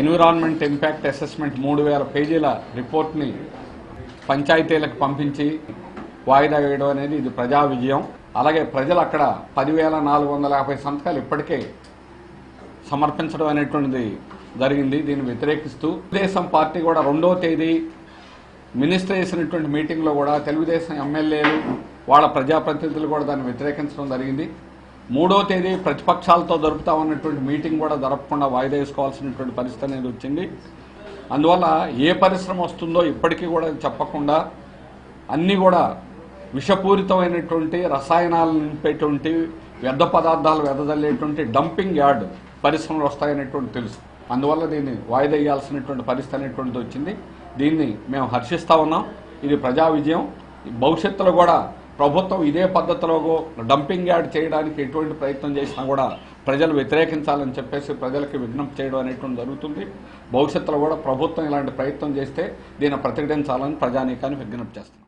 Environment impact assessment మూడు వేల పేజీల రిపోర్ట్ని పంచాయతీలకు పంపించి వాయిదా వేయడం అనేది ఇది ప్రజా విజయం. అలాగే ప్రజలు అక్కడ పదివేల నాలుగు వందల యాభై సంతకాలు ఇప్పటికే సమర్పించడం అనేటువంటిది జరిగింది. దీన్ని వ్యతిరేకిస్తూ తెలుగుదేశం పార్టీ కూడా రెండో తేదీ మినిస్టర్ చేసినటువంటి మీటింగ్లో కూడా తెలుగుదేశం ఎమ్మెల్యేలు వాళ్ళ ప్రజాప్రతినిధులు కూడా దాన్ని వ్యతిరేకించడం జరిగింది. మూడో తేదీ ప్రతిపక్షాలతో జరుపుతా ఉన్నటువంటి మీటింగ్ కూడా జరపకుండా వాయిదా వేసుకోవాల్సినటువంటి పరిస్థితి అనేది వచ్చింది. అందువల్ల ఏ పరిశ్రమ వస్తుందో ఇప్పటికీ కూడా చెప్పకుండా అన్నీ కూడా విషపూరితమైనటువంటి రసాయనాలు నింపేటువంటి వ్యర్థ పదార్థాలు వెదజల్లేటువంటి డంపింగ్ యార్డ్ పరిశ్రమలు వస్తాయనేటువంటి తెలుసు. అందువల్ల దీన్ని వాయిదా వేయాల్సినటువంటి పరిస్థితి అనేటువంటిది వచ్చింది. దీన్ని మేము హర్షిస్తూ ఉన్నాం. ఇది ప్రజా విజయం. భవిష్యత్తులో కూడా ప్రభుత్వం ఇదే పద్ధతిలో డంపింగ్ యార్డ్ చేయడానికి ఎటువంటి ప్రయత్నం చేసినా కూడా ప్రజలు వ్యతిరేకించాలని చెప్పేసి ప్రజలకు విజ్ఞప్తి చేయడం అనేటువంటి జరుగుతుంది. భవిష్యత్తులో కూడా ప్రభుత్వం ఇలాంటి ప్రయత్నం చేస్తే దీన్ని ప్రతిఘటించాలని ప్రజానీకాన్ని విజ్ఞప్తి చేస్తుంది.